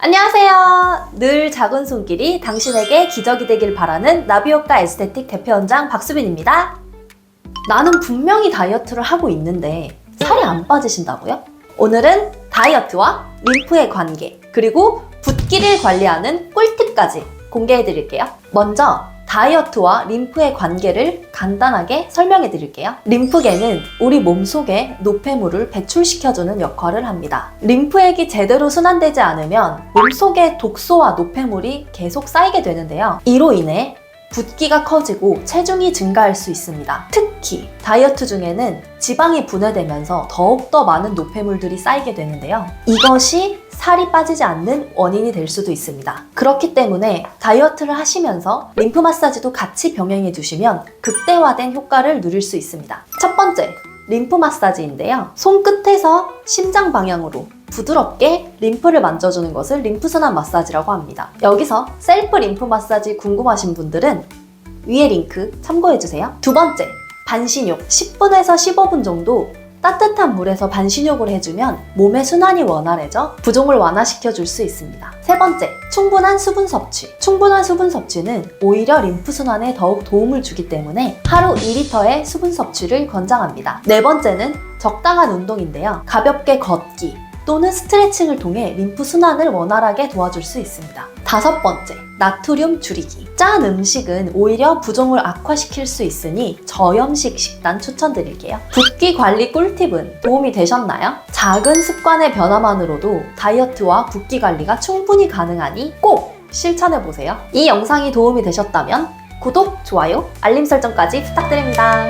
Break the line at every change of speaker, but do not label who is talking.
안녕하세요. 늘 작은 손길이 당신에게 기적이 되길 바라는 나비효과 에스테틱 대표원장 박수빈입니다. 나는 분명히 다이어트를 하고 있는데 살이 안 빠지신다고요? 오늘은 다이어트와 림프의 관계, 그리고 붓기를 관리하는 꿀팁까지 공개해 드릴게요. 먼저 다이어트와 림프의 관계를 간단하게 설명해 드릴게요. 림프계는 우리 몸 속에 노폐물을 배출시켜주는 역할을 합니다. 림프액이 제대로 순환되지 않으면 몸 속에 독소와 노폐물이 계속 쌓이게 되는데요. 이로 인해 붓기가 커지고 체중이 증가할 수 있습니다. 특히 다이어트 중에는 지방이 분해되면서 더욱더 많은 노폐물들이 쌓이게 되는데요. 이것이 살이 빠지지 않는 원인이 될 수도 있습니다. 그렇기 때문에 다이어트를 하시면서 림프 마사지도 같이 병행해 주시면 극대화된 효과를 누릴 수 있습니다. 첫 번째, 림프 마사지인데요. 손끝에서 심장 방향으로 부드럽게 림프를 만져주는 것을 림프순환 마사지라고 합니다. 여기서 셀프 림프 마사지 궁금하신 분들은 위에 링크 참고해주세요. 두 번째, 반신욕. 10분에서 15분 정도 따뜻한 물에서 반신욕을 해주면 몸의 순환이 원활해져 부종을 완화시켜 줄 수 있습니다. 세 번째, 충분한 수분 섭취. 충분한 수분 섭취는 오히려 림프 순환에 더욱 도움을 주기 때문에 하루 2리터의 수분 섭취를 권장합니다. 네 번째는 적당한 운동인데요. 가볍게 걷기, 또는 스트레칭을 통해 림프 순환을 원활하게 도와줄 수 있습니다. 다섯 번째, 나트륨 줄이기. 짠 음식은 오히려 부종을 악화시킬 수 있으니 저염식 식단 추천드릴게요. 붓기 관리 꿀팁은 도움이 되셨나요? 작은 습관의 변화만으로도 다이어트와 붓기 관리가 충분히 가능하니 꼭 실천해보세요. 이 영상이 도움이 되셨다면 구독, 좋아요, 알림 설정까지 부탁드립니다.